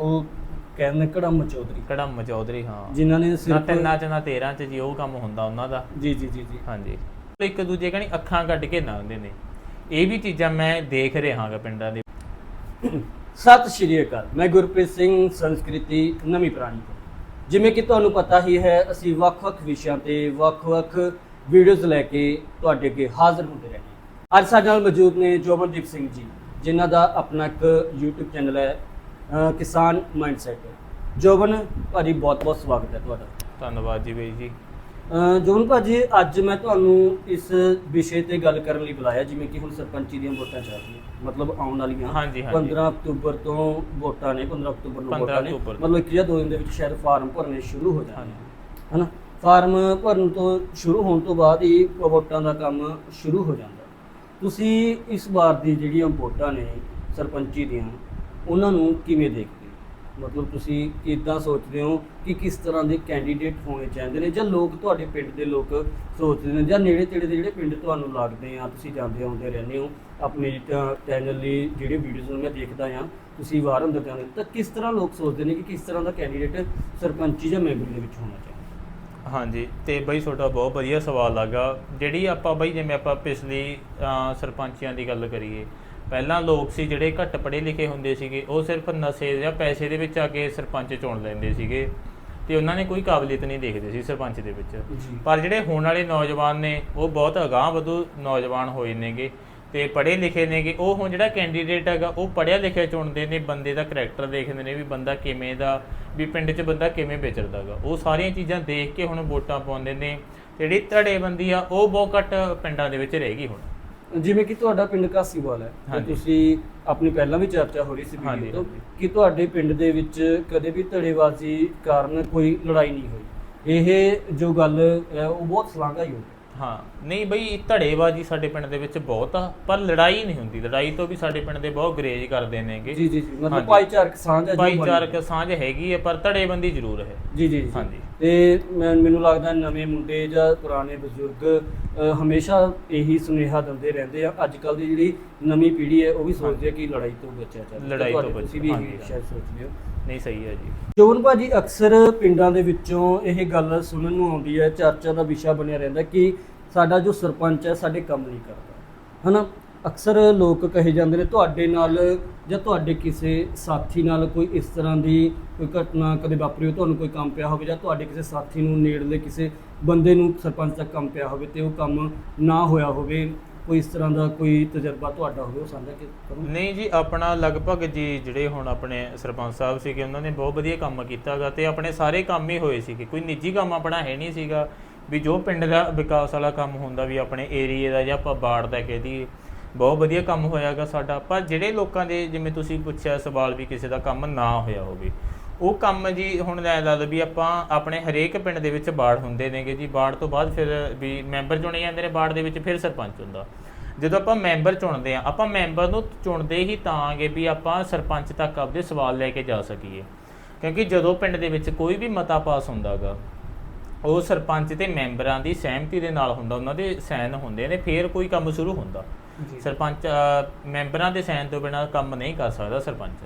ਉਹ ਕਹਿੰਦੇ ਕੜਮ ਚੌਧਰੀ। ਕੜਮ ਚੌਧਰੀ ਹਾਂ। ਜਿਨ੍ਹਾਂ ਨੇ ਨਾ ਸਿਰਫ ਤਿੰਨਾਂ ਚ ਨਾ 13 ਚ ਜੀ ਉਹ ਕੰਮ ਹੁੰਦਾ ਉਹਨਾਂ ਦਾ। ਜੀ ਜੀ ਜੀ ਜੀ। ਹਾਂਜੀ। ਇੱਕ ਦੂਜੇ ਕਣੀ ਅੱਖਾਂ ਕੱਢ ਕੇ ਲੰਘਦੇ ਨੇ। ਇਹ ਵੀ ਚੀਜ਼ਾਂ ਮੈਂ ਦੇਖ ਰਿਹਾ ਹਾਂਗਾ ਪਿੰਡਾਂ ਦੇ। ਸਤਿ ਸ਼੍ਰੀ ਅਕਾਲ। ਮੈਂ ਗੁਰਪ੍ਰੀਤ ਸਿੰਘ ਸੰਸਕ੍ਰਿਤੀ ਨਵੀਂ ਪ੍ਰਾਣੀ ਤੋਂ। ਜਿਵੇਂ ਕਿ ਤੁਹਾਨੂੰ ਪਤਾ ਹੀ ਹੈ ਅਸੀਂ ਵੱਖ-ਵੱਖ ਵਿਸ਼ਿਆਂ ਤੇ ਵੱਖ-ਵੱਖ ਵੀਡੀਓਜ਼ ਲੈ ਕੇ ਤੁਹਾਡੇ ਅੱਗੇ ਹਾਜ਼ਰ ਹੁੰਦੇ ਰਹਿੰਦੇ ਹਾਂ। ਅੱਜ ਸਾਡੇ ਨਾਲ ਮੌਜੂਦ ਨੇ ਜੋਬਨਦੀਪ ਸਿੰਘ ਜੀ ਜਿਨ੍ਹਾਂ ਦਾ ਆਪਣਾ ਇੱਕ YouTube ਚੈਨਲ ਹੈ ਕਿਸਾਨ ਮਾਈਂਡਸੈਟ ਜੋਬਨ ਭਾਜੀ ਬਹੁਤ-ਬਹੁਤ ਸਵਾਗਤ ਹੈ ਤੁਹਾਡਾ। ਧੰਨਵਾਦ ਜੀ ਬਈ ਜੀ। ਜੋਬਨ ਭਾਜੀ ਅੱਜ ਮੈਂ ਤੁਹਾਨੂੰ ਇਸ ਵਿਸ਼ੇ ਤੇ ਗੱਲ ਕਰਨ ਲਈ ਬੁਲਾਇਆ ਜਿਵੇਂ ਕਿ ਹੁਣ ਸਰਪੰਚੀ ਦੀਆਂ ਵੋਟਾਂ ਚੱਲ ਰਹੀਆਂ ਮਤਲਬ ਆਉਣ ਵਾਲੀਆਂ। ਹਾਂਜੀ, ਹਾਂਜੀ। 15 ਅਕਤੂਬਰ ਤੋਂ ਵੋਟਾਂ ਨੇ 15 ਅਕਤੂਬਰ ਨੂੰ 15 ਵੋਟਾਂ ਨੇ। ਮਤਲਬ ਇੱਕ ਜਾਂ ਦੋ ਦਿਨ ਦੇ ਵਿੱਚ ਸ਼ਾਇਦ ਫਾਰਮ ਭਰਨੇ ਸ਼ੁਰੂ ਹੋ ਜਾਣਗੇ। ਹਨਾ? ਫਾਰਮ ਭਰਨ ਤੋਂ ਸ਼ੁਰੂ ਹੋਣ ਤੋਂ ਬਾਅਦ ਹੀ ਵੋਟਾਂ ਦਾ ਕੰਮ ਸ਼ੁਰੂ ਹੋ ਜਾਂਦਾ। ਤੁਸੀਂ ਇਸ ਵਾਰ ਦੀ ਜਿਹੜੀਆਂ ਵੋਟਾਂ ਨੇ ਸਰਪੰਚੀ ਦੀਆਂ ਉਹਨਾਂ ਨੂੰ ਕਿਵੇਂ ਦੇਖਦੇ ਹੋ? ਮਤਲਬ ਤੁਸੀਂ ਕਿੱਦਾਂ ਸੋਚਦੇ ਹੋ ਕਿ ਕਿਸ ਤਰ੍ਹਾਂ ਦੇ ਕੈਂਡੀਡੇਟ ਹੋਣੇ ਚਾਹੀਦੇ ਨੇ ਜਾਂ ਲੋਕ ਤੁਹਾਡੇ ਪਿੰਡ ਦੇ ਲੋਕ ਸੋਚਦੇ ਨੇ ਜਾਂ ਨੇੜੇ ਤੇੜੇ ਦੇ ਜਿਹੜੇ ਪਿੰਡ ਤੁਹਾਨੂੰ ਲੱਗਦੇ ਆ, ਤੁਸੀਂ ਜਾਂਦੇ ਆਉਂਦੇ ਰਹਿੰਦੇ ਹੋ, ਆਪਣੇ ਚੈਨਲ ਲਈ ਜਿਹੜੇ ਵੀਡੀਓਜ਼ ਨੂੰ ਮੈਂ ਦੇਖਦਾ ਆ, ਤੁਸੀਂ ਵਾਰ ਅੰਦਰ ਜਾਂਦੇ ਤਾਂ ਕਿਸ ਤਰ੍ਹਾਂ ਲੋਕ ਸੋਚਦੇ ਨੇ ਕਿ ਕਿਸ ਤਰ੍ਹਾਂ ਦਾ ਕੈਂਡੀਡੇਟ ਸਰਪੰਚੀ ਜਾਂ ਮੈਂਬਰ ਦੇ ਵਿੱਚ ਹੋਣਾ ਚਾਹੀਦਾ? ਹਾਂਜੀ ਤੇ ਬਈ ਤੁਹਾਡਾ ਬਹੁਤ ਵਧੀਆ ਸਵਾਲ ਲੱਗਾ ਜਿਹੜੀ ਆਪਾਂ ਬਈ ਜਿਵੇਂ ਆਪਾਂ ਪਿਛਲੀ ਸਰਪੰਚੀਆਂ ਦੀ ਗੱਲ ਕਰੀਏ ਪਹਿਲਾਂ ਲੋਕ ਸੀ ਜਿਹੜੇ ਘੱਟ ਪੜ੍ਹੇ ਲਿਖੇ ਹੁੰਦੇ ਸੀਗੇ ਉਹ ਸਿਰਫ ਨਸ਼ੇ ਜਾਂ ਪੈਸੇ ਦੇ ਵਿੱਚ ਆ ਕੇ ਸਰਪੰਚ ਚੁਣ ਲੈਂਦੇ ਸੀਗੇ। ਤੇ ਉਹਨਾਂ ਨੇ ਕੋਈ ਕਾਬਲੀਅਤ ਨਹੀਂ ਦੇਖਦੇ ਸੀ ਸਰਪੰਚ ਦੇ ਵਿੱਚ। ਜੀ। ਪਰ ਜਿਹੜੇ ਹੁਣ ਵਾਲੇ ਨੌਜਵਾਨ ਨੇ ਉਹ ਬਹੁਤ ਅਗਾਂਹ ਵਧੂ ਨੌਜਵਾਨ ਹੋਏ ਨੇਗੇ। ਤੇ ਪੜ੍ਹੇ ਲਿਖੇ ਨੇਗੇ ਉਹ ਹੁਣ ਜਿਹੜਾ ਕੈਂਡੀਡੇਟ ਹੈਗਾ ਉਹ ਪੜ੍ਹਿਆ ਲਿਖਿਆ ਚੁਣਦੇ ਨੇ ਬੰਦੇ ਦਾ ਕਰੈਕਟਰ ਦੇਖਦੇ ਨੇ ਵੀ ਬੰਦਾ ਕਿਵੇਂ ਦਾ ਵੀ ਪਿੰਡ 'ਚ ਬੰਦਾ ਕਿਵੇਂ ਵਿਚਰਦਾਗਾ ਉਹ ਸਾਰੀਆਂ ਚੀਜ਼ਾਂ ਦੇਖ ਕੇ ਹੁਣ ਵੋਟਾਂ ਪਾਉਂਦੇ ਨੇ ਜਿਹੜੀ ਧੜੇਬੰਦੀ ਆ ਉਹ ਬਹੁਤ ਘੱਟ ਪਿੰਡਾਂ ਦੇ ਵਿੱਚ ਰਹੇਗੀ ਹੁਣ ਜਿਵੇਂ ਕਿ ਤੁਹਾਡਾ ਪਿੰਡ ਕਾਸੀਵਾਲ ਹੈ ਤੇ। ਤੁਸੀਂ ਆਪਣੀ ਪਹਿਲਾਂ ਵੀ ਚਰਚਾ ਹੋ ਰਹੀ ਸੀ ਵੀਡੀਓ ਤੋਂ। ਕਿ ਤੁਹਾਡੇ ਪਿੰਡ ਦੇ ਵਿੱਚ ਕਦੇ ਵੀ ਧੜੇਬਾਜ਼ੀ ਕਾਰਨ ਕੋਈ ਲੜਾਈ ਨਹੀਂ ਹੋਈ ਇਹ ਜੋ ਗੱਲ ਉਹ ਬਹੁਤ ਸ਼ਲਾਘਾਯੋਗ ਹੈ ਹਾਂ ਨਹੀਂ ਬਈ ਧੜੇਬਾਜ਼ੀ ਸਾਡੇ ਪਿੰਡ ਦੇ ਵਿੱਚ ਬਹੁਤ ਆ ਪਰ ਲੜਾਈ ਨਹੀਂ ਹੁੰਦੀ। ਲੜਾਈ ਤੋਂ ਵੀ ਸਾਡੇ ਪਿੰਡ ਦੇ ਬਹੁਤ ਗਰੇਜ ਕਰਦੇ ਨੇਗੇ। ਜੀ ਜੀ ਜੀ। ਮਤਲਬ ਹਾਂਜੀ। ਭਾਈਚਾਰਕ ਸਾਂਝ ਹੈ ਜੋ ਭਾਈਚਾਰਕ। ਸਾਂਝ ਹੈਗੀ ਹੈ ਪਰ ਧੜੇਬੰਦੀ ਜ਼ਰੂਰ ਹੈ। ਜੀ ਜੀ ਜੀ। ਹਾਂਜੀ। ਤੇ ਮੈਂ- ਮੈਨੂੰ ਲੱਗਦਾ ਨਵੇਂ ਮੁੰਡੇ ਜਾਂ ਪੁਰਾਣੇ ਬਜ਼ੁਰਗ ਅ, ਹਮੇਸ਼ਾ ਇਹੀ ਸੁਨੇਹਾ ਦਿੰਦੇ ਰਹਿੰਦੇ ਆ। ਅੱਜ ਕੱਲ ਦੀ ਜਿਹੜੀ ਨਵੀਂ ਪੀੜ੍ਹੀ ਹੈ ਉਹ ਵੀ ਸੋਚਦੀ ਹੈ ਕਿ ਲੜਾਈ ਤੋਂ ਬਚਿਆ ਜਾਵੇ। ਲੜਾਈ ਤੋਂ ਤੁਹਾਡੇ ਤੁਸੀਂ ਵੀ ਬਚੋ, ਇਹੀ ਹਾਂਜੀ। ਸ਼ਾਇਦ ਸੋਚਦੇ ਹੋ। ਨਹੀਂ ਸਹੀ ਹੈ ਜੀ। ਜੋਨ ਭਾਜੀ ਅਕਸਰ ਪਿੰਡਾਂ ਦੇ ਵਿੱਚੋਂ ਇਹ ਗੱਲ ਸੁਣਨ ਨੂੰ ਆਉਂਦੀ ਹੈ ਚਰਚਾ ਦਾ ਵਿਸ਼ਾ ਬਣਿਆ ਰਹਿੰਦਾ ਕਿ ਸਾਡਾ ਜੋ ਸਰਪੰਚ ਹੈ, ਸਾਡੇ ਕੰਮ ਨਹੀਂ ਕਰਦਾ। ਹਨਾ? ਅਕਸਰ ਲੋਕ ਕਹੇ ਜਾਂਦੇ ਨੇ, ਤੁਹਾਡੇ ਨਾਲ ਜਾਂ ਤੁਹਾਡੇ ਕਿਸੇ ਸਾਥੀ ਨਾਲ ਕੋਈ ਇਸ ਤਰ੍ਹਾਂ ਦੀ ਕੋਈ ਘਟਨਾ ਕਦੇ ਵਾਪਰੀ ਹੋ ਤੁਹਾਨੂੰ ਕੋਈ ਕੰਮ ਪਿਆ ਹੋਵੇ ਜਾਂ ਤੁਹਾਡੇ ਕਿਸੇ ਸਾਥੀ ਨੂੰ ਨੇੜਲੇ ਕਿਸੇ ਬੰਦੇ ਨੂੰ ਸਰਪੰਚ ਦਾ ਕੰਮ ਪਿਆ ਹੋਵੇ ਤੇ ਉਹ ਕੰਮ ਨਾ ਹੋਇਆ ਹੋਵੇ, ਕੋਈ ਇਸ ਤਰ੍ਹਾਂ ਦਾ ਕੋਈ ਤਜਰਬਾ ਤੁਹਾਡਾ ਹੋਵੇ, ਉਹ ਸਾਂਝਾ ਕਿ- ਕਰੋ। ਨਹੀਂ ਜੀ, ਆਪਣਾ ਲਗਭਗ ਜੀ ਜਿਹੜੇ ਹੁਣ ਆਪਣੇ ਸਰਪੰਚ ਸਾਹਿਬ ਸੀਗੇ, ਉਹਨਾਂ ਨੇ ਬਹੁਤ ਵਧੀਆ ਕੰਮ ਕੀਤਾਗਾ ਤੇ ਆਪਣੇ ਸਾਰੇ ਕੰਮ ਹੀ ਹੋਏ ਸੀਗੇ। ਕੋਈ ਨਿੱਜੀ ਕੰਮ ਆਪਣਾ ਹੈ ਨਹੀਂ ਸੀਗਾ। ਵੀ ਜੋ ਪਿੰਡ ਦਾ ਵਿਕਾਸ ਵਾਲਾ ਕੰਮ ਹੁੰਦਾ ਵੀ ਆਪਣੇ ਏਰੀਏ ਦਾ ਜਾਂ ਆਪਾਂ ਬਾੜ ਦਾ ਕਹਿ ਦਈਏ, ਬਹੁਤ ਵਧੀਆ ਕੰਮ ਹੋਇਆਗਾ ਸਾਡਾ। ਪਰ ਜਿਹੜੇ ਲੋਕਾਂ ਦੇ ਜਿਵੇਂ ਤੁਸੀਂ ਪੁੱਛਿਆ ਸਵਾਲ ਵੀ ਕਿਸੇ ਦਾ ਕੰਮ ਨਾ ਹੋਇਆ ਹੋਵੇ, ਉਹ ਕੰਮ ਜੀ ਹੁਣ ਲੈ ਲਾ ਵੀ ਆਪਾਂ ਆਪਣੇ ਹਰੇਕ ਪਿੰਡ ਦੇ ਵਿੱਚ ਬਾੜ ਹੁੰਦੇ ਨੇਗੇ ਜੀ। ਬਾੜ ਤੋਂ ਬਾਅਦ ਫਿਰ ਵੀ ਮੈਂਬਰ ਚੁਣੇ ਜਾਂਦੇ ਨੇ ਬਾੜ ਦੇ ਵਿੱਚ, ਫਿਰ ਸਰਪੰਚ ਹੁੰਦਾ। ਜਦੋਂ ਆਪਾਂ ਮੈਂਬਰ ਚੁਣਦੇ ਆ ਆਪਾਂ ਮੈਂਬਰ ਨੂੰ ਚੁਣਦੇ ਹੀ ਤਾਂਗੇ ਵੀ ਆਪਾਂ ਸਰਪੰਚ ਤੱਕ ਆਪਦੇ ਸਵਾਲ ਲੈ ਕੇ ਜਾ ਸਕੀਏ। ਕਿਉਂਕਿ ਜਦੋਂ ਪਿੰਡ ਦੇ ਵਿੱਚ ਕੋਈ ਵੀ ਮਤਾ ਪਾਸ ਹੁੰਦਾਗਾ ਉਹ ਸਰਪੰਚ ਤੇ ਮੈਂਬਰਾਂ ਦੀ ਸਹਿਮਤੀ ਦੇ ਨਾਲ ਹੁੰਦਾ ਉਹਨਾਂ ਦੇ ਸਾਈਨ ਹੁੰਦੇ ਨੇ ਫਿਰ ਕੋਈ ਕੰਮ ਸ਼ੁਰੂ ਹੁੰਦਾ। ਸਰਪੰਚ ਮੈਂਬਰਾਂ ਦੇ ਸਾਈਨ ਤੋਂ ਬਿਨਾਂ ਕੰਮ ਨਹੀਂ ਕਰ ਸਕਦਾ ਸਰਪੰਚ।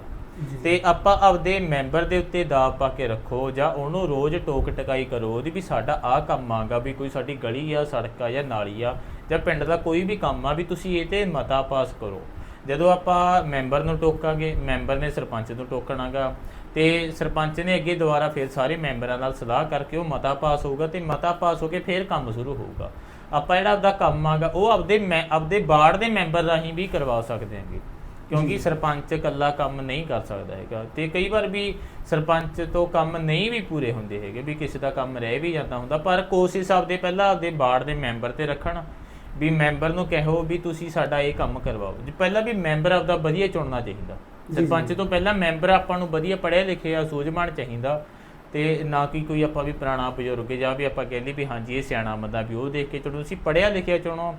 ਤੇ ਆਪਾਂ ਆਪਦੇ ਮੈਂਬਰ ਦੇ ਉੱਤੇ ਦਾਅ ਪਾ ਕੇ ਰੱਖੋ ਜਾਂ ਉਹਨੂੰ ਰੋਜ਼ ਟੋਕ ਟਕਾਈ ਕਰੋ ਉਹਦੀ ਵੀ ਸਾਡਾ ਆਹ ਕੰਮ ਆਗਾ ਵੀ ਕੋਈ ਸਾਡੀ ਗਲੀ ਆ ਸੜਕ ਆ ਜਾਂ ਨਾਲੀ ਆ ਜਾਂ ਪਿੰਡ ਦਾ ਕੋਈ ਵੀ ਕੰਮ ਆ ਵੀ ਤੁਸੀਂ ਇਹ ਤੇ ਮਤਾ ਪਾਸ ਕਰੋ। ਜਦੋਂ ਆਪਾਂ ਮੈਂਬਰ ਨੂੰ ਟੋਕਾਂਗੇ ਮੈਂਬਰ ਨੇ ਸਰਪੰਚ ਨੂੰ ਟੋਕਣਾਗਾ ਤੇ ਸਰਪੰਚ ਨੇ ਅੱਗੇ ਦੁਬਾਰਾ ਫਿਰ ਸਾਰੇ ਮੈਂਬਰਾਂ ਨਾਲ ਸਲਾਹ ਕਰਕੇ ਉਹ ਮਤਾ ਪਾਸ ਹੋਊਗਾ ਤੇ ਮਤਾ ਪਾਸ ਹੋ ਕੇ ਫਿਰ ਕੰਮ ਸ਼ੁਰੂ ਹੋਊਗਾ। ਆਪਾਂ ਜਿਹੜਾ ਆਪਦਾ ਕੰਮ ਆਗਾ ਉਹ ਆਪਦੇ ਮੈਂ ਆਪਦੇ ਬਾੜ ਦੇ ਮੈਂਬਰ ਰਾਹੀਂ ਵੀ ਕਰਵਾ ਸਕਦੇ ਹਾਂਗੇ। ਕਿਉਂਕਿ ਸਰਪੰਚ ਇਕੱਲਾ ਕੰਮ ਨਹੀਂ ਕਰ ਸਕਦਾ ਹੈਗਾ ਤੇ ਕਈ ਵਾਰ ਵੀ ਸਰਪੰਚ ਤੋਂ ਕੰਮ ਨਹੀਂ ਵੀ ਪੂਰੇ ਹੁੰਦੇ ਹੈਗੇ ਵੀ ਕਿਸੇ ਦਾ ਕੰਮ ਰਹਿ ਵੀ ਜਾਂਦਾ ਹੁੰਦਾ ਪਰ ਕੋਸ਼ਿਸ਼ ਆਪਦੇ ਪਹਿਲਾਂ ਆਪਦੇ ਬਾੜ ਦੇ ਮੈਂਬਰ ਤੇ ਰੱਖਣ ਵੀ ਮੈਂਬਰ ਨੂੰ ਕਹੋ ਵੀ ਤੁਸੀਂ ਸਾਡਾ ਇਹ ਕੰਮ ਕਰਵਾਓ। ਜੀ ਪਹਿਲਾਂ ਵੀ ਮੈਂਬਰ ਆਪਦਾ ਵਧੀਆ ਚੁਣਨਾ ਚਾਹੀਦਾ। ਸਰਪੰਚ ਤੋਂ ਪਹਿਲਾਂ ਮੈਂਬਰ ਆਪਾਂ ਨੂੰ ਵਧੀਆ ਪੜ੍ਹਿਆ ਲਿਖਿਆ ਸੂਝਵਾਨ ਚਾਹੀਦਾ ਤੇ ਨਾ ਕਿ ਕੋਈ ਆਪਾਂ ਵੀ ਪੁਰਾਣਾ ਬਜ਼ੁਰਗ ਜਾਂ ਵੀ ਆਪਾਂ ਕਹਿੰਦੇ ਵੀ ਹਾਂਜੀ ਇਹ ਸਿਆਣਾ ਬੰਦਾ ਵੀ ਉਹ ਦੇਖ ਕੇ ਚੁਣੋ ਤੁਸੀਂ ਪੜ੍ਹਿਆ ਲਿਖਿਆ ਚੁਣੋ।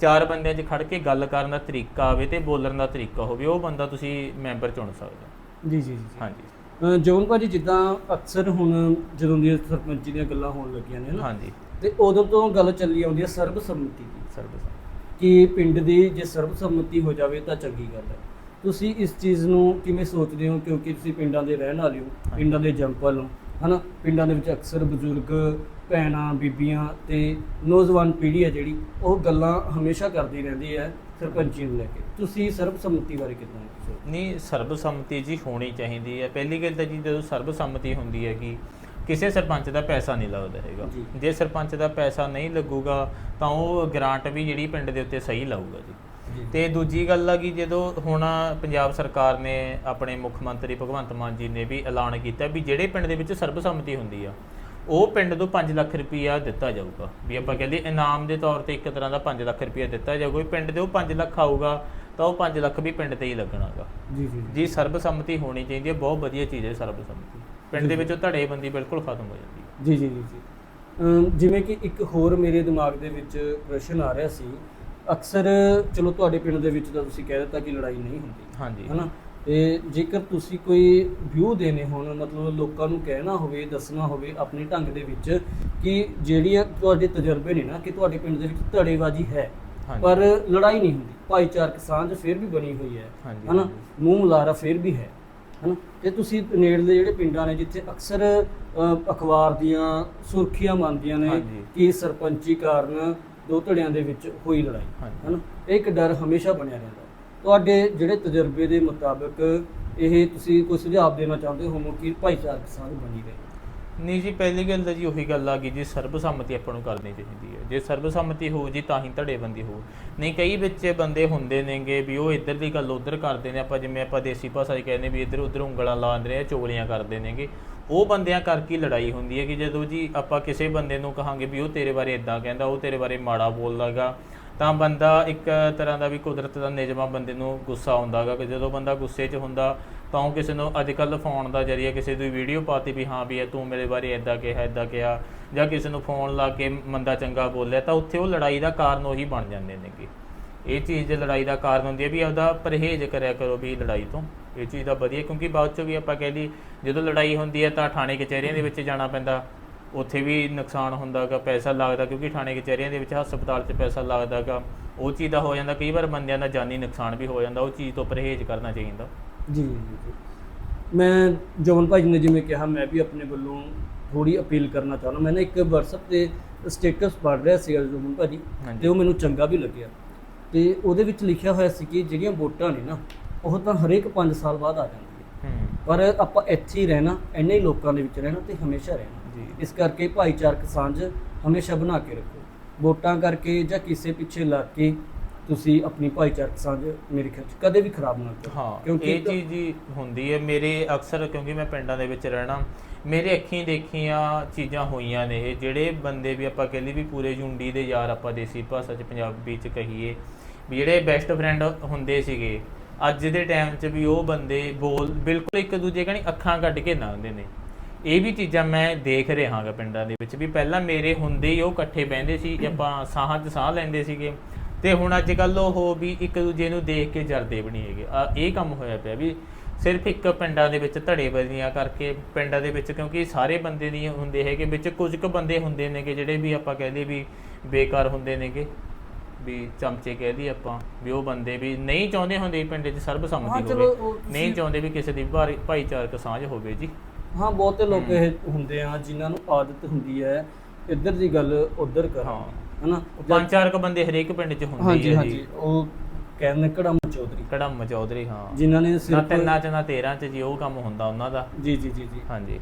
ਚਾਰ ਬੰਦਿਆਂ 'ਚ ਖੜ ਕੇ ਗੱਲ ਕਰਨ ਦਾ ਤਰੀਕਾ ਆਵੇ ਤੇ ਬੋਲਣ ਦਾ ਤਰੀਕਾ ਹੋਵੇ ਉਹ ਬੰਦਾ ਤੁਸੀਂ ਮੈਂਬਰ ਚੁਣ ਸਕਦੇ ਹੋ। ਜੀ ਜੀ ਜੀ ਹਾਂਜੀ। ਜੋਨ ਭਾਜੀ ਜਿੱਦਾਂ ਅਕਸਰ ਹੁਣ ਜਦੋਂ ਦੀ ਸਰਪੰਚੀ ਦੀਆਂ ਗੱਲਾਂ ਹੋਣ ਲੱਗੀਆਂ ਨੇ ਨਾ ਹਾਂਜੀ। ਤੇ ਉਦੋਂ ਤੋਂ ਗੱਲ ਚੱਲੀ ਆਉਂਦੀ ਹੈ ਸਰਬਸੰਮਤੀ ਦੀ। ਸਰਬਸੰਮਤੀ। ਕਿ ਪਿੰਡ ਦੀ ਜੇ ਸਰਬਸੰਮਤੀ ਹੋ ਜਾਵੇ ਤਾਂ ਚੰਗੀ ਗੱਲ ਹੈ। ਤੁਸੀਂ ਇਸ ਚੀਜ਼ ਨੂੰ ਕਿਵੇਂ ਸੋਚਦੇ ਹੋ? ਕਿਉਂਕਿ ਤੁਸੀਂ ਪਿੰਡਾਂ ਦੇ ਰਹਿਣ ਵਾਲੇ ਹੋ ਪਿੰਡਾਂ ਦੇ ਜੰਪਲ ਹੋ ਹਨਾ? ਪਿੰਡਾਂ ਦੇ ਵਿੱਚ ਅਕਸਰ ਬਜ਼ੁਰਗ ਭੈਣਾਂ ਬੀਬੀਆਂ ਤੇ ਨੌਜਵਾਨ ਪੀੜ੍ਹੀ ਹੈ ਜਿਹੜੀ ਉਹ ਗੱਲਾਂ ਹਮੇਸ਼ਾ ਕਰਦੀ ਰਹਿੰਦੀ ਹੈ ਸਰਪੰਚੀ ਨੂੰ ਲੈ ਕੇ। ਤੁਸੀਂ ਸਰਬਸੰਮਤੀ ਬਾਰੇ ਕਿੱਦਾਂ ਸੋਚਦੇ ਨਹੀਂ ਸਰਬਸੰਮਤੀ ਜੀ ਹੋਣੀ ਚਾਹੀਦੀ ਹੈ। ਪਹਿਲੀ ਗੱਲ ਤਾਂ ਜੀ ਜਦੋਂ ਸਰਬਸੰਮਤੀ ਹੁੰਦੀ ਹੈ ਕਿ ਕਿਸੇ ਸਰਪੰਚ ਦਾ ਪੈਸਾ ਨਹੀਂ ਲੱਗਦਾ ਹੈਗਾ। ਜੀ। ਸਰਪੰਚ ਦਾ ਪੈਸਾ ਨਹੀਂ ਲੱਗੂਗਾ ਤਾਂ ਉਹ ਗ੍ਰਾਂਟ ਵੀ ਜਿਹੜੀ ਪਿੰਡ ਦੇ ਉੱਤੇ ਸਹੀ ਲਾਊਗਾ ਜੀ। ਤੇ ਦੂਜੀ ਗੱਲ ਆ ਕਿ ਜਦੋਂ ਹੁਣ ਪੰਜਾਬ ਸਰਕਾਰ ਨੇ ਆਪਣੇ ਮੁੱਖ ਮੰਤਰੀ ਭਗਵੰਤ ਮਾਨ ਜੀ ਨੇ ਵੀ ਐਲਾਨ ਕੀਤਾ ਵੀ ਜਿਹੜੇ ਪਿੰਡ ਦੇ ਵਿੱਚ ਸਰਬਸੰਮਤੀ ਹੁੰਦੀ ਆ ਉਹ ਪਿੰਡ ਤੋਂ 5 ਲੱਖ ਰੁਪਈਆ ਦਿੱਤਾ ਜਾਊਗਾ। ਵੀ ਆਪਾਂ ਕਹਿੰਦੇ ਇਨਾਮ ਦੇ ਤੌਰ ਤੇ ਇੱਕ ਤਰ੍ਹਾਂ ਦਾ 5 ਲੱਖ ਰੁਪਈਆ ਦਿੱਤਾ ਜਾਊਗਾ ਵੀ ਪਿੰਡ ਦੇ ਉਹ 5 ਲੱਖ ਆਊਗਾ ਤਾਂ ਉਹ 5 ਲੱਖ ਵੀ ਪਿੰਡ ਤੇ ਹੀ ਲੱਗਣਾਗਾ। ਜੀ ਜੀ ਜੀ। ਸਰਬਸੰਮਤੀ ਹੋਣੀ ਚਾਹੀਦੀ ਹੈ ਬਹੁਤ ਵਧੀਆ ਚੀਜ਼ ਹੈ ਸਰਬਸੰਮਤੀ। ਪਿੰਡ ਦੇ ਵਿੱਚੋਂ ਧੜੇਬੰਦੀ ਬਿਲਕੁਲ ਖਤਮ ਹੋ ਜਾਂਦੀ ਹੈ ਜੀ ਜੀ ਜੀ ਜਿਵੇਂ ਕਿ ਇੱਕ ਹੋਰ ਮੇਰੇ ਦਿਮਾਗ ਦੇ ਵਿੱਚ ਪ੍ਰਸ਼ਨ ਆ ਰਿਹਾ ਸੀ ਅਕਸਰ ਚਲੋ ਤੁਹਾਡੇ ਪਿੰਡ ਦੇ ਵਿੱਚ ਤਾਂ ਤੁਸੀਂ ਕਹਿ ਦਿੱਤਾ ਕਿ ਲੜਾਈ ਨਹੀਂ ਹੁੰਦੀ ਹਾਂਜੀ ਹਨਾ ਤੇ ਜੇਕਰ ਤੁਸੀਂ ਕੋਈ ਵਿਊ ਦੇਣੇ ਹੋਣ ਮਤਲਬ ਲੋਕਾਂ ਨੂੰ ਕਹਿਣਾ ਹੋਵੇ ਦੱਸਣਾ ਹੋਵੇ ਆਪਣੇ ਢੰਗ ਦੇ ਵਿੱਚ ਕਿ ਜਿਹੜੀਆਂ ਤੁਹਾਡੇ ਤਜਰਬੇ ਨੇ ਨਾ ਕਿ ਤੁਹਾਡੇ ਪਿੰਡ ਦੇ ਵਿੱਚ ਧੜੇਬਾਜ਼ੀ ਹੈ। ਪਰ ਲੜਾਈ ਨਹੀਂ ਹੁੰਦੀ ਭਾਈਚਾਰਕ ਸਾਂਝ ਫਿਰ ਵੀ ਬਣੀ ਹੋਈ ਹੈ ਹਨਾ। ਮੂੰਹ ਮੁਲਾਰਾ ਫਿਰ ਵੀ ਹੈ ਹਨਾ ਤੇ ਤੁਸੀਂ ਨੇੜਲੇ ਜਿਹੜੇ ਪਿੰਡਾਂ ਨੇ ਜਿੱਥੇ ਅਕਸਰ ਅਖਬਾਰ ਦੀਆਂ ਸੁਰਖੀਆਂ ਮੰਨਦੀਆਂ ਨੇ। ਕਿ ਸਰਪੰਚੀ ਕਾਰਨ ਦੋ ਧੜਿਆਂ ਦੇ ਵਿੱਚ ਹੋਈ ਲੜਾਈ ਹਾਂਜੀ। ਹਨਾ? ਇਹ ਇੱਕ ਡਰ ਹਮੇਸ਼ਾ ਬਣਿਆ ਰਹਿੰਦਾ। ਤੁਹਾਡੇ ਜਿਹੜੇ ਤਜਰਬੇ ਦੇ ਮੁਤਾਬਕ ਇਹ ਤੁਸੀਂ ਕੋਈ ਸੁਝਾਅ ਦੇਣਾ ਚਾਹੁੰਦੇ ਹੋ ਕਿ ਭਾਈਚਾਰਕ ਸਾਂਝ ਬਣੀ ਰਹੇ? ਨਹੀਂ ਜੀ, ਪਹਿਲੀ ਗੱਲ ਤਾਂ ਜੀ ਉਹੀ ਗੱਲ ਆ ਗਈ, ਜੀ ਸਰਬਸੰਮਤੀ ਆਪਾਂ ਨੂੰ ਕਰਨੀ ਚਾਹੀਦੀ ਹੈ। ਜੇ ਸਰਬਸੰਮਤੀ ਹੋਊ ਜੀ, ਤਾਂ ਹੀ ਧੜੇਬੰਦੀ ਹੋਊ। ਨਹੀਂ, ਕਈ ਵਿੱਚ ਬੰਦੇ ਹੁੰਦੇ ਨੇਗੇ ਵੀ ਉਹ ਇੱਧਰ ਦੀ ਗੱਲ ਉੱਧਰ ਕਰਦੇ ਨੇ, ਆਪਾਂ ਜਿਵੇਂ ਆਪਾਂ ਦੇਸੀ ਭਾਸ਼ਾ 'ਚ ਕਹਿੰਦੇ ਵੀ ਇੱਧਰ ਉੱਧਰ ਉਂਗਲਾਂ ਲਾਉਂਦੇ ਨੇ ਚੋਲੀਆਂ ਕਰਦੇ ਨੇਗੇ। ਉਹ ਬੰਦਿਆਂ ਕਰਕੇ ਲੜਾਈ ਹੁੰਦੀ ਹੈ ਕਿ ਜਦੋਂ ਜੀ ਆਪਾਂ ਕਿਸੇ ਬੰਦੇ ਨੂੰ ਕਹਾਂਗੇ ਵੀ ਉਹ ਤੇਰੇ ਬਾਰੇ ਇਦਾਂ ਕਹਿੰਦਾ, ਉਹ ਤੇਰੇ ਬਾਰੇ ਮਾੜਾ ਬੋਲਦਾਗਾ, ਤਾਂ ਬੰਦਾ ਇੱਕ ਤਰ੍ਹਾਂ ਦਾ ਵੀ ਕੁਦਰਤ ਦਾ ਨਿਯਮਾ ਬੰਦੇ ਨੂੰ ਗੁੱਸਾ ਆਉਂਦਾਗਾ ਕਿ ਜਦੋਂ ਬੰਦਾ ਗੁੱਸੇ 'ਚ ਹੁੰਦਾ ਤਾਂ ਉਹ ਕਿਸੇ ਨੂੰ ਅੱਜ ਕੱਲ ਫੋਨ ਦਾ ਜਰੀਆ ਕਿਸੇ ਦੀ ਵੀਡੀਓ ਪਾਤੀ ਵੀ ਹਾਂ ਵੀ ਇਹ ਤੂੰ ਮੇਰੇ ਬਾਰੇ ਇਦਾਂ ਕਿਹਾ ਇਦਾਂ ਕਿਹਾ, ਜਾਂ ਕਿਸੇ ਨੂੰ ਫੋਨ ਲਾ ਕੇ ਮੰਦਾ ਚੰਗਾ ਬੋਲਿਆ, ਤਾਂ ਉੱਥੇ ਉਹ ਲੜਾਈ ਦਾ ਕਾਰਨ ਉਹੀ ਬਣ ਜਾਂਦੇ ਨੇਗੇ। ਇਹ ਚੀਜ਼ ਦੇ ਲੜਾਈ ਦਾ ਕਾਰਨ ਹੁੰਦੀ ਹੈ ਵੀ ਉਹਦਾ ਪਰਹੇਜ਼ ਕਰਿਆ ਕਰੋ ਵੀ ਲੜਾਈ ਤੋਂ। ਇਹ ਚੀਜ਼ ਦਾ ਵਧੀਆ, ਕਿਉਂਕਿ ਬਾਅਦ ਚੋਂ ਵੀ ਆਪਾਂ ਕਹਿ ਲਈ ਜਦੋਂ ਲੜਾਈ ਹੁੰਦੀ ਹੈ ਤਾਂ ਥਾਣੇ ਕਚਹਿਰੀਆਂ ਦੇ ਵਿੱਚ ਜਾਣਾ ਪੈਂਦਾ। ਉੱਥੇ ਵੀ ਨੁਕਸਾਨ ਹੁੰਦਾਗਾ, ਪੈਸਾ ਲੱਗਦਾ, ਕਿਉਂਕਿ ਥਾਣੇ ਕਚਹਿਰੀਆਂ ਦੇ ਵਿੱਚ, ਹਸਪਤਾਲ 'ਚ ਪੈਸਾ ਲੱਗਦਾਗਾ। ਉਹ ਚੀਜ਼ ਦਾ ਹੋ ਜਾਂਦਾ, ਕਈ ਵਾਰ ਬੰਦਿਆਂ ਦਾ ਜਾਨੀ ਨੁਕਸਾਨ ਵੀ ਹੋ ਜਾਂਦਾ, ਉਹ ਚੀਜ਼ ਤੋਂ ਪਰਹੇਜ਼ ਕਰਨਾ ਚਾਹੀਦਾ। ਜੀ ਜੀ ਮੈਂ ਜਵਨ ਭਾਜੀ ਨੇ ਜਿਵੇਂ ਕਿਹਾ ਮੈਂ ਵੀ ਆਪਣੇ ਵੱਲੋਂ ਥੋੜੀ ਅਪੀਲ ਕਰਨਾ ਚਾਹੁੰਦਾ। ਮੈਂ ਨਾ ਇੱਕ WhatsApp ਤੇ ਸਟੇਟਸ ਪੜ੍ਹ ਰਿਹਾ ਸੀ ਜਵਨ ਭਾਜੀ। ਤੇ ਉਹ ਮੈਨੂੰ ਚੰਗਾ ਵੀ ਲੱਗਿਆ। ਤੇ ਉਹਦੇ ਵਿੱਚ ਲਿਖਿਆ ਹੋਇਆ ਸੀ ਕਿ ਜਿਹੜੀਆਂ ਵੋਟਾਂ ਨੇ ਨਾ ਉਹ ਤਾਂ ਹਰੇਕ 5 ਸਾਲ ਬਾਅਦ ਆ ਜਾਂਦੀਆਂ। ਪਰ ਆਪਾਂ ਇੱਥੇ ਹੀ ਰਹਿਣਾ ਇੰਨੇ ਹੀ ਲੋਕਾਂ ਦੇ ਵਿੱਚ ਰਹਿਣਾ ਤੇ ਹਮੇਸ਼ਾ ਰਹਿਣਾ। ਜੀ। ਇਸ ਕਰਕੇ ਭਾਈਚਾਰਕ ਸਾਂਝ ਹਮੇਸ਼ਾ ਬਣਾ ਕੇ ਰੱਖੋ। ਵੋਟਾਂ ਕਰਕੇ ਜਾਂ ਕਿਸੇ ਪਿੱਛੇ ਲੱਗ ਕੇ ਤੁਸੀਂ ਆਪਣੀ ਭਾਈਚਾਰਕ ਸਾਂਝ ਮੇਰੇ ਖਿਆਲ 'ਚ ਕਦੇ ਵੀ ਖਰਾਬ ਨਾ ਕਰੋ। ਹਾਂ ਇਹ ਚੀਜ਼ ਜੀ ਹੁੰਦੀ ਹੈ। ਮੇਰੇ ਅਕਸਰ ਕਿਉਂਕਿ ਮੈਂ ਪਿੰਡਾਂ ਦੇ ਵਿੱਚ ਰਹਿਣਾ ਮੇਰੇ ਅੱਖੀਂ ਦੇਖੀਆਂ ਚੀਜ਼ਾਂ ਹੋਈਆਂ ਨੇ ਇਹ ਜਿਹੜੇ ਬੰਦੇ ਵੀ ਆਪਾਂ ਕਹਿੰਦੇ ਵੀ ਪੂਰੇ ਝੁੰਡੀ ਦੇ ਯਾਰ ਆਪਾਂ ਦੇਸੀ ਭਾਸ਼ਾ 'ਚ ਪੰਜਾਬੀ 'ਚ ਕਹੀਏ ਵੀ ਜਿਹੜੇ ਬੈਸਟ ਫਰੈਂਡ ਹੁੰਦੇ ਸੀਗੇ ਅੱਜ ਦੇ ਟਾਈਮ 'ਚ ਵੀ ਉਹ ਬੰਦੇ ਬੋਲ ਬਿਲਕੁਲ ਇੱਕ ਦੂਜੇ ਕਣੀ ਅੱਖਾਂ ਕੱਢ ਕੇ ਲੰਘਦੇ ਨੇ। ਇਹ ਵੀ ਚੀਜ਼ਾਂ ਮੈਂ ਦੇਖ ਰਿਹਾ ਹਾਂਗਾ ਪਿੰਡਾਂ ਦੇ ਵਿੱਚ ਵੀ ਪਹਿਲਾਂ ਮੇਰੇ ਹੁੰਦੇ ਹੀ ਉਹ ਇਕੱਠੇ ਬਹਿੰਦੇ ਸੀ ਆਪਾਂ ਸਾਹਾਂ 'ਚ ਸਾਹ ਲੈਂਦੇ ਸੀਗੇ। ਤੇ ਹੁਣ ਅੱਜ ਕੱਲ ਉਹ ਵੀ ਇੱਕ ਦੂਜੇ ਨੂੰ ਦੇਖ ਕੇ ਜਰਦੇ ਵੀ ਨਹੀਂ ਹੈਗੇ। ਆ ਇਹ ਕੰਮ ਹੋਇਆ ਪਿਆ ਵੀ ਸਿਰਫ ਇੱਕ ਪਿੰਡਾਂ ਦੇ ਵਿੱਚ ਧੜੇਬੰਦੀਆਂ ਕਰਕੇ ਪਿੰਡਾਂ ਦੇ ਵਿੱਚ ਕਿਉਂਕਿ ਸਾਰੇ ਬੰਦੇ ਨਹੀਂ ਹੁੰਦੇ ਹੈਗੇ ਵਿੱਚ ਕੁਝ ਕੁ ਬੰਦੇ ਹੁੰਦੇ ਨੇਗੇ ਜਿਹੜੇ ਵੀ ਆਪਾਂ ਕਹਿੰਦੇ ਵੀ ਬੇਕਾਰ ਹੁੰਦੇ ਨੇਗੇ। ਵੀ ਚਮਚੇ ਕਹਿ ਦਈਏ ਆਪਾਂ ਵੀ ਉਹ ਬੰਦੇ ਵੀ ਨਹੀਂ ਚਾਹੁੰਦੇ ਹੁੰਦੇ ਪਿੰਡ 'ਚ ਸਰਬਸੰਮਤੀ ਹੋਵੇ। ਨਹੀਂ ਚਾਹੁੰਦੇ ਵੀ ਕਿਸੇ ਦੀ ਭਾਈਚਾਰਕ ਸਾਂਝ ਹੋਵੇ ਜੀ। ਹਾਂ ਬਹੁਤੇ ਲੋਕ ਇਹ ਹੁੰਦੇ ਆ ਜਿਨ੍ਹਾਂ ਨੂੰ ਆਦਤ ਹੁੰਦੀ ਹੈ ਇੱਧਰ ਦੀ ਗੱਲ ਉੱਧਰ। ਦੀ, ਹਨਾ? ਪੰਜ ਚਾਰ ਕੁ ਬੰਦੇ ਹਰੇਕ ਪਿੰਡ 'ਚ ਹੁੰਦੇ ਹਾਂਜੀ ਆ ਹਾਂਜੀ। ਜੀ ਉਹ ਕਹਿੰਦੇ ਕੜਮ ਚੌਧਰੀ। ਕੜਮ ਚੌਧਰੀ ਹਾਂ। ਜਿਨ੍ਹਾਂ ਨੇ ਨਾ ਸਿਰਫ ਤਿੰਨਾਂ 'ਚ ਨਾ 13 'ਚ ਜੀ ਉਹ ਕੰਮ ਹੁੰਦਾ ਉਹਨਾਂ ਦਾ। ਜੀ ਜੀ ਜੀ ਜੀ। ਹਾਂਜੀ।